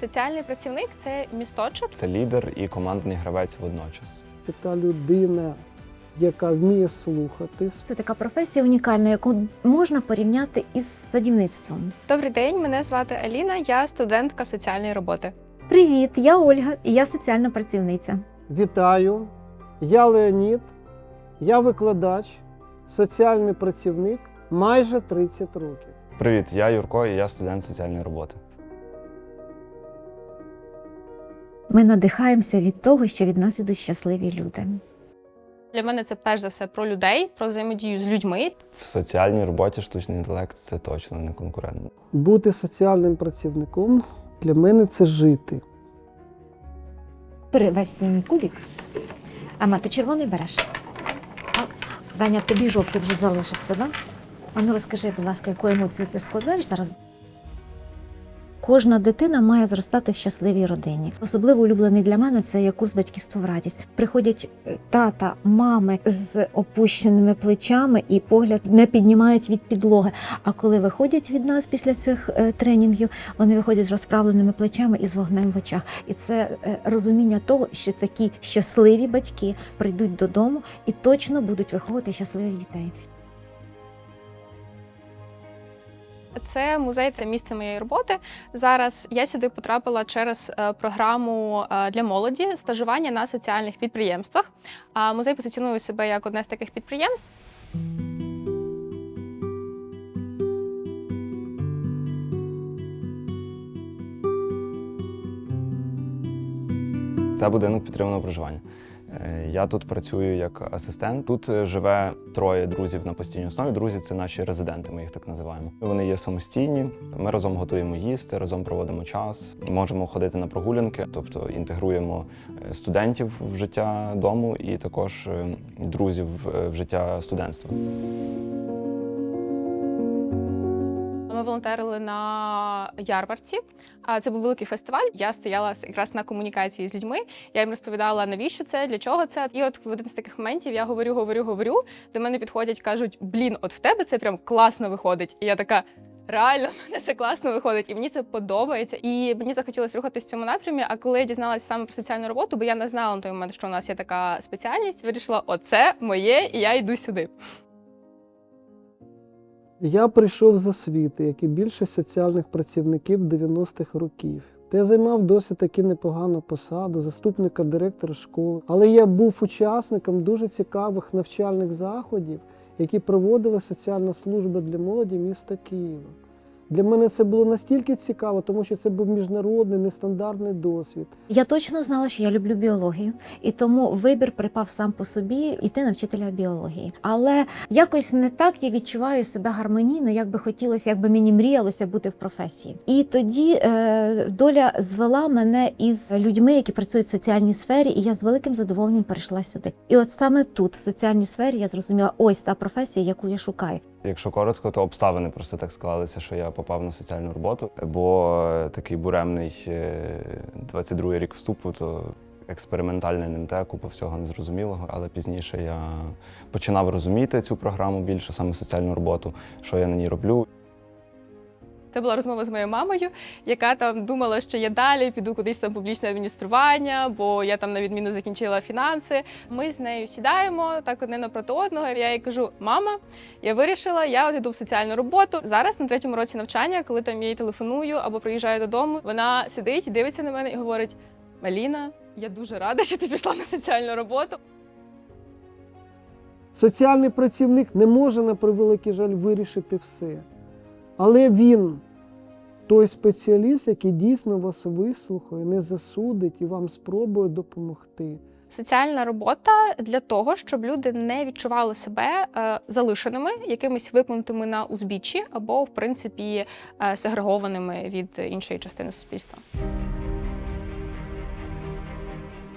Соціальний працівник це місточок. Це лідер і командний гравець водночас. Це та людина, яка вміє слухати, Це така професія унікальна, яку можна порівняти із садівництвом. Добрий день, мене звати Аліна, я студентка соціальної роботи. Привіт, я Ольга, і я соціальна працівниця. Вітаю! Я Леонід, я викладач, соціальний працівник майже 30 років. Привіт, я Юрко, і я студент соціальної роботи. Ми надихаємося від того, що від нас ідуть щасливі люди. Для мене це перш за все про людей, про взаємодію з людьми. В соціальній роботі штучний інтелект це точно не конкурент. Бути соціальним працівником для мене це жити. Бери весь синій кубик. Ама, ти червоний береш. Так. Даня, тобі жовтий вже залишився, да? А ну розкажи, будь ласка, яку емоцію ти складаєш зараз? Кожна дитина має зростати в щасливій родині. Особливо улюблений для мене це є курс батьківство в радість. Приходять е, тата, мами з опущеними плечами і погляд не піднімають від підлоги. А коли виходять від нас після цих е, тренінгів, вони виходять з розправленими плечами і з вогнем в очах. І це е, розуміння того, що такі щасливі батьки прийдуть додому і точно будуть виховувати щасливих дітей. Це музей, це місце моєї роботи. Зараз я сюди потрапила через е, програму е, для молоді стажування на соціальних підприємствах. А музей позиціонує себе як одне з таких підприємств. Це будинок підтриманого проживання. Е, Я тут працюю як асистент. Тут е, живе троє друзів на постійній основі. Друзі це наші резиденти, ми їх так називаємо. Вони є самостійні. Ми разом готуємо їсти, разом проводимо час, можемо ходити на прогулянки, тобто інтегруємо е, студентів в життя дому і також друзів в життя студентства. Волонтерили на ярмарці. Це був великий фестиваль. Я стояла якраз на комунікації з людьми. Я їм розповідала, навіщо це, для чого це. І от в один з таких моментів я говорю, говорю, говорю. До мене підходять, кажуть: блін, от в тебе це прям класно виходить. І я така. Реально, мене це класно виходить, і мені це подобається. І мені захотілося рухатись в цьому напрямі. А коли я дізналася саме про соціальну роботу, бо я не знала на той момент, що у нас є така спеціальність, вирішила, оце моє, і я йду сюди. Я прийшов з освіти, як і більшість соціальних працівників 90-х років. Та я займав досить таки непогану посаду заступника директора школи. Але я був учасником дуже цікавих навчальних заходів, які проводила соціальна служба для молоді міста Києва. Для мене це було настільки цікаво, тому що це був міжнародний нестандартний досвід. Я точно знала, що я люблю біологію, і тому вибір припав сам по собі йти на вчителя біології. Але якось не так я відчуваю себе гармонійно, як би хотілося, як би мені мріялося бути в професії. І тоді е, доля звела мене із людьми, які працюють в соціальній сфері, і я з великим задоволенням перейшла сюди. І от саме тут, в соціальній сфері, я зрозуміла, ось та професія, яку я шукаю. Якщо коротко, то обставини просто так склалися, що я попав на соціальну роботу, бо е, такий буремний е, 22-й рік вступу, то експериментальне НМТ, купа всього незрозумілого. Але пізніше я починав розуміти цю програму більше, саме соціальну роботу, що я на ній роблю. Це була розмова з моєю мамою, яка там думала, що я далі піду кудись там публічне адміністрування, бо я там на відміну закінчила фінанси. Ми з нею сідаємо так одне напроти одного. Я їй кажу: мама, я вирішила, я от іду в соціальну роботу. Зараз на третьому році навчання, коли там я їй телефоную або приїжджаю додому, вона сидить, дивиться на мене і говорить: Маліна, я дуже рада, що ти пішла на соціальну роботу. Соціальний працівник не може на превеликий жаль вирішити все. Але він той спеціаліст, який дійсно вас вислухає, не засудить і вам спробує допомогти. Соціальна робота для того, щоб люди не відчували себе е, залишеними, якимись викинутими на узбіччі, або, в принципі, е, сегрегованими від іншої частини суспільства.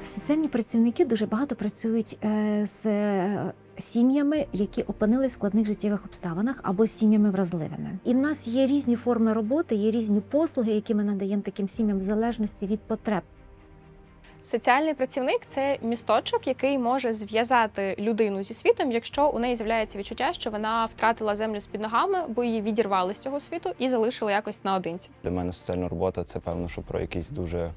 Соціальні працівники дуже багато працюють е, з е, сім'ями, які опинились в складних життєвих обставинах або з сім'ями вразливими. І в нас є різні форми роботи, є різні послуги, які ми надаємо таким сім'ям в залежності від потреб. Соціальний працівник це місточок, який може зв'язати людину зі світом, якщо у неї з'являється відчуття, що вона втратила землю з під ногами, бо її відірвали з цього світу і залишили якось наодинці. Для мене соціальна робота це певно, що про якийсь дуже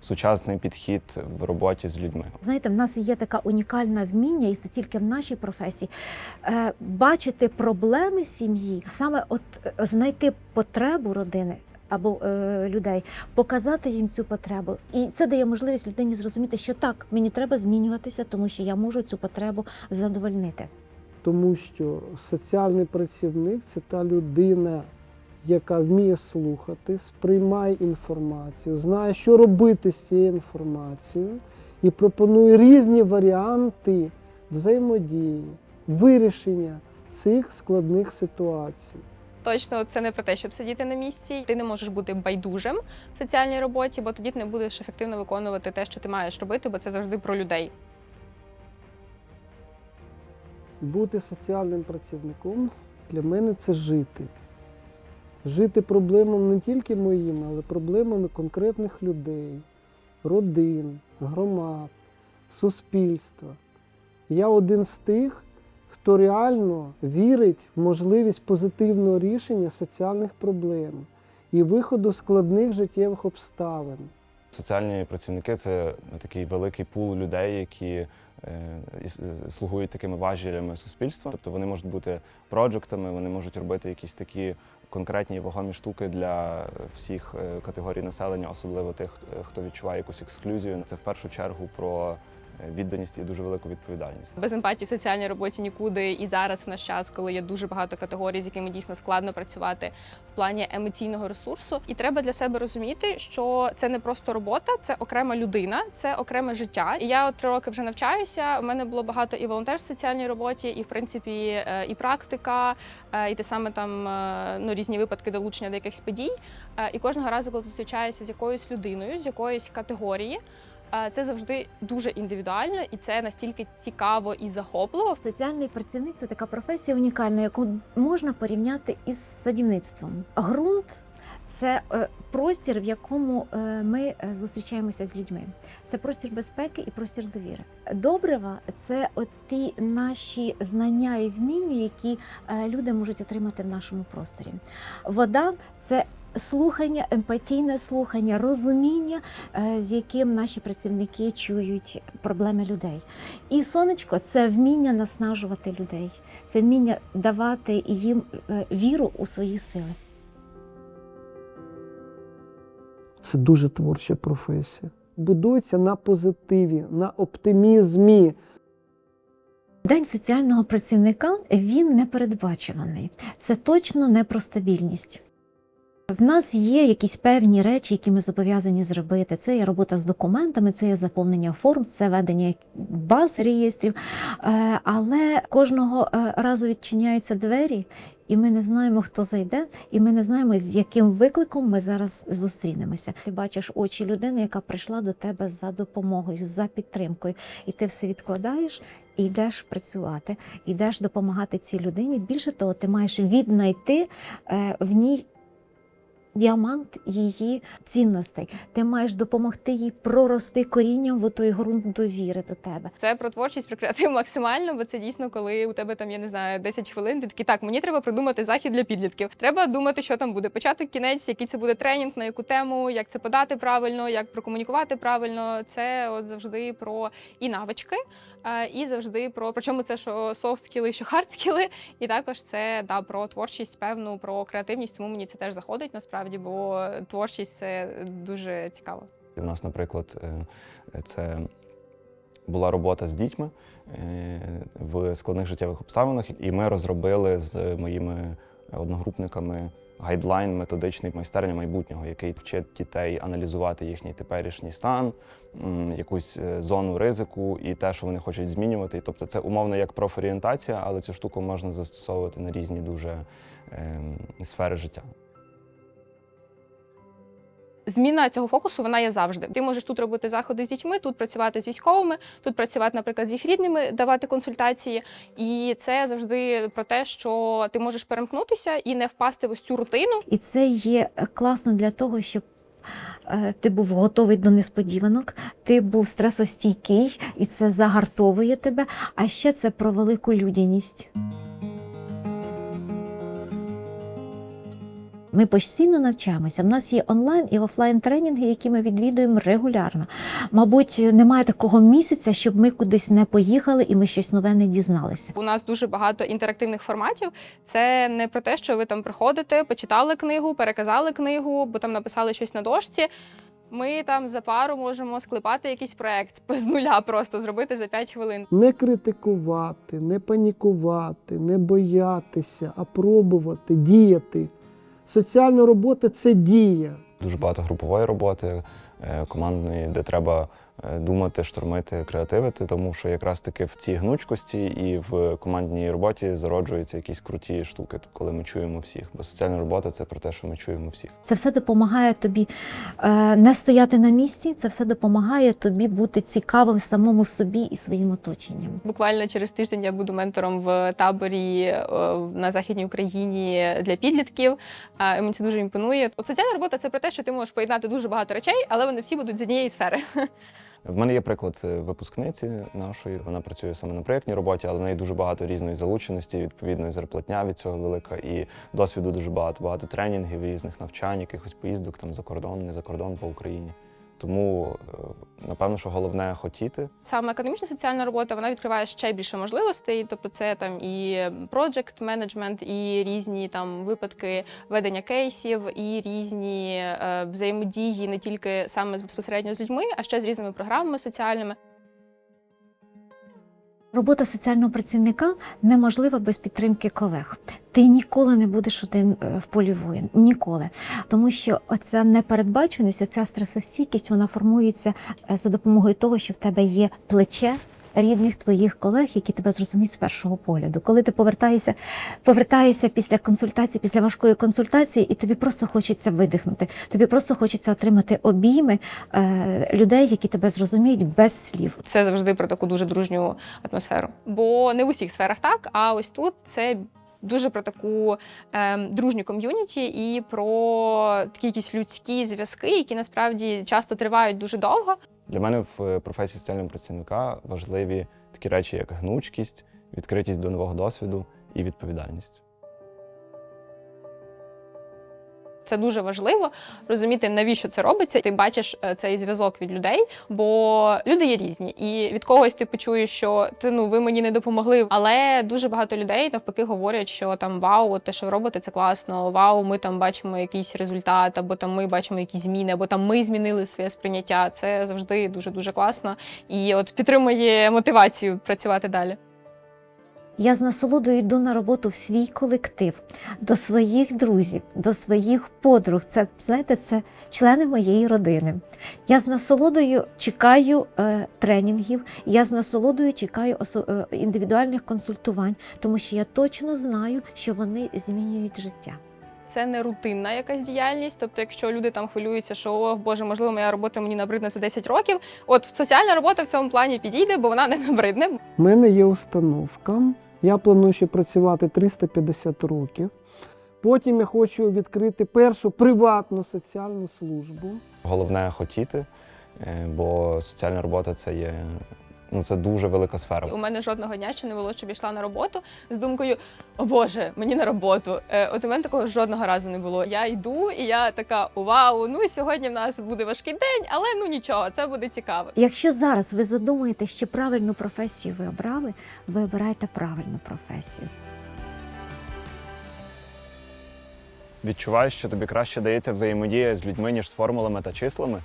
сучасний підхід в роботі з людьми. Знаєте, в нас є така унікальна вміння, і це тільки в нашій професії, е, бачити проблеми сім'ї, саме от е, знайти потребу родини. Або е, людей показати їм цю потребу, і це дає можливість людині зрозуміти, що так мені треба змінюватися, тому що я можу цю потребу задовольнити. Тому що соціальний працівник це та людина, яка вміє слухати, сприймає інформацію, знає, що робити з цією інформацією, і пропонує різні варіанти взаємодії, вирішення цих складних ситуацій. Точно, це не про те, щоб сидіти на місці. Ти не можеш бути байдужим в соціальній роботі, бо тоді ти не будеш ефективно виконувати те, що ти маєш робити, бо це завжди про людей. Бути соціальним працівником для мене це жити. Жити проблемами не тільки моїми, але проблемами конкретних людей, родин, громад, суспільства. Я один з тих, хто реально вірить в можливість позитивного рішення соціальних проблем і виходу складних життєвих обставин. Соціальні працівники це такий великий пул людей, які е, слугують такими важелями суспільства. Тобто вони можуть бути проджектами, вони можуть робити якісь такі конкретні вагомі штуки для всіх е, категорій населення, особливо тих, хто- хто відчуває якусь ексклюзію. Це в першу чергу про е, відданість і дуже велику відповідальність. Без емпатії в соціальній роботі нікуди. І зараз в наш час, коли є дуже багато категорій, з якими дійсно складно працювати в плані емоційного ресурсу. І треба для себе розуміти, що це не просто робота, це окрема людина, це окреме життя. І я от три роки вже навчаюся. У мене було багато і волонтерств в соціальній роботі, і в принципі е, і практика, е, і те саме там е, ну різні випадки долучення до якихось подій. Е, І кожного разу, коли ти зустрічаєшся з якоюсь людиною, з якоїсь категорії. Е, Це завжди дуже індивідуально, і це настільки цікаво і захопливо. Соціальний працівник це така професія унікальна, яку можна порівняти із садівництвом. Ґрунт це е, простір, в якому е, ми зустрічаємося з людьми. Це простір безпеки і простір довіри. Добрива це от ті наші знання і вміння, які люди можуть отримати в нашому просторі. Вода це слухання, емпатійне слухання, розуміння, е, з яким наші працівники чують проблеми людей. І сонечко це вміння наснажувати людей, це вміння давати їм е, віру у свої сили. Це дуже творча професія. Будується на позитиві, на оптимізмі. День соціального працівника він непередбачуваний. Це точно не про стабільність. В нас є якісь певні речі, які ми зобов'язані зробити. Це є робота з документами, це є заповнення форм, це ведення баз реєстрів. Е, Але кожного е, разу відчиняються двері, і ми не знаємо, хто зайде, і ми не знаємо, з яким викликом ми зараз зустрінемося. Ти бачиш очі людини, яка прийшла до тебе за допомогою, за підтримкою, і ти все відкладаєш і йдеш працювати, йдеш допомагати цій людині. Більше того, ти маєш віднайти е, в ній. Діамант її цінностей. Ти маєш допомогти їй прорости корінням в той ґрунт довіри до тебе. Це про творчість, про максимально, бо це дійсно, коли у тебе там, я не знаю, 10 хвилин, ти такий, так, мені треба придумати захід для підлітків. Треба думати, що там буде. Початок, кінець, який це буде тренінг, на яку тему, як це подати правильно, як прокомунікувати правильно. Це от завжди про і навички, е, і завжди про причому це що софт скіли, що хард скіли. І також це да про творчість, певну про креативність. Тому мені це теж заходить насправді, бо творчість це дуже цікаво. У нас, наприклад, е, це була робота з дітьми е, в складних життєвих обставинах, і ми розробили з моїми одногрупниками гайдлайн методичний майстерня майбутнього, який вчить дітей аналізувати їхній теперішній стан, якусь е, зону ризику і те, що вони хочуть змінювати. Тобто, це умовно як профорієнтація, але цю штуку можна застосовувати на різні дуже ем, сфери життя. Зміна цього фокусу вона є завжди. Ти можеш тут робити заходи з дітьми, тут працювати з військовими, тут працювати, наприклад, з їх рідними, давати консультації. І це завжди про те, що ти можеш перемкнутися і не впасти в ось цю рутину. І це є класно для того, щоб е, ти був готовий до несподіванок, ти був стресостійкий, і це загартовує тебе. А ще це про велику людяність. Ми постійно навчаємося. В нас є онлайн і офлайн тренінги, які ми відвідуємо регулярно. Мабуть, немає такого місяця, щоб ми кудись не поїхали і ми щось нове не дізналися. У нас дуже багато інтерактивних форматів. Це не про те, що ви там приходите, почитали книгу, переказали книгу, бо там написали щось на дошці. Ми там за пару можемо склепати якийсь проект з нуля, просто зробити за 5 хвилин. Не критикувати, не панікувати, не боятися, а пробувати, діяти. Соціальна робота це дія. Дуже багато групової роботи, е, командної, де треба думати, штурмити, креативити, тому що якраз таки в цій гнучкості і в командній роботі зароджуються якісь круті штуки, коли ми чуємо всіх. Бо соціальна робота це про те, що ми чуємо всіх. Це все допомагає тобі е, не стояти на місці, це все допомагає тобі бути цікавим самому собі і своїм оточенням. Буквально через тиждень я буду ментором в таборі е, на західній Україні для підлітків. Е, Мені це дуже імпонує. От соціальна робота це про те, що ти можеш поєднати дуже багато речей, але вони всі будуть з однієї сфери. В мене є приклад е, випускниці нашої. Вона працює саме на проєктній роботі, але в неї дуже багато різної залученості, відповідно, зарплатня від цього велика, і досвіду дуже багато, багато тренінгів, різних навчань, якихось поїздок там за кордон, не за кордон по Україні. Тому е, напевно, що головне хотіти. Саме економічна соціальна робота вона відкриває ще більше можливостей. Тобто, це там і project менеджмент, і різні там випадки ведення кейсів, і різні е, взаємодії не тільки саме безпосередньо з людьми, а ще з різними програмами соціальними. Робота соціального працівника неможлива без підтримки колег. Ти ніколи не будеш один е, в полі воїн. Ніколи. Тому що оця непередбаченість, оця стресостійкість, вона формується е, за допомогою того, що в тебе є плече. Рідних твоїх колег, які тебе зрозуміють з першого погляду. Коли ти повертаєшся, повертаєшся після консультації, після важкої консультації, і тобі просто хочеться видихнути. Тобі просто хочеться отримати обійми е, людей, які тебе зрозуміють без слів. Це завжди про таку дуже дружню атмосферу. Бо не в усіх сферах так, а ось тут це. Дуже про таку е, дружню ком'юніті і про такі якісь людські зв'язки, які насправді часто тривають дуже довго. Для мене в е, професії соціального працівника важливі такі речі, як гнучкість, відкритість до нового досвіду і відповідальність. Це дуже важливо розуміти, навіщо це робиться. Ти бачиш е, цей зв'язок від людей, бо люди є різні, і від когось ти почуєш, що ти ну ви мені не допомогли. Але дуже багато людей навпаки говорять, що там вау, те, що ви робите, це класно. Вау, ми там бачимо якийсь результат, або там ми бачимо якісь зміни, або там ми змінили своє сприйняття. Це завжди дуже дуже класно і от підтримує мотивацію працювати далі. Я з насолодою йду на роботу в свій колектив, до своїх друзів, до своїх подруг. Це знаєте, це члени моєї родини. Я з насолодою чекаю е, тренінгів, я з насолодою чекаю осо- е, індивідуальних консультувань, тому що я точно знаю, що вони змінюють життя. Це не рутинна якась діяльність. Тобто, якщо люди там хвилюються, що о, Боже, можливо, моя робота мені набридне за 10 років. От соціальна робота в цьому плані підійде, бо вона не набридне. У мене є установка. Я планую ще працювати 350 років. Потім я хочу відкрити першу приватну соціальну службу. Головне хотіти, е, бо соціальна робота це є ну, це дуже велика сфера. У мене жодного дня ще не було, щоб я йшла на роботу з думкою: О Боже, мені на роботу. Е, от у мене такого жодного разу не було. Я йду, і я така: Вау, ну сьогодні в нас буде важкий день, але ну нічого, це буде цікаво. Якщо зараз ви задумаєте, що правильну професію ви обрали, ви обираєте правильну професію. Відчуваєш, що тобі краще дається взаємодія з людьми, ніж з формулами та числами?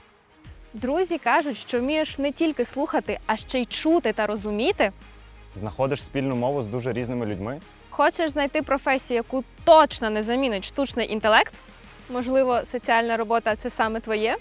Друзі кажуть, що вмієш не тільки слухати, а ще й чути та розуміти. Знаходиш спільну мову з дуже різними людьми? Хочеш знайти професію, яку точно не замінить штучний інтелект? Можливо, соціальна робота це саме твоє?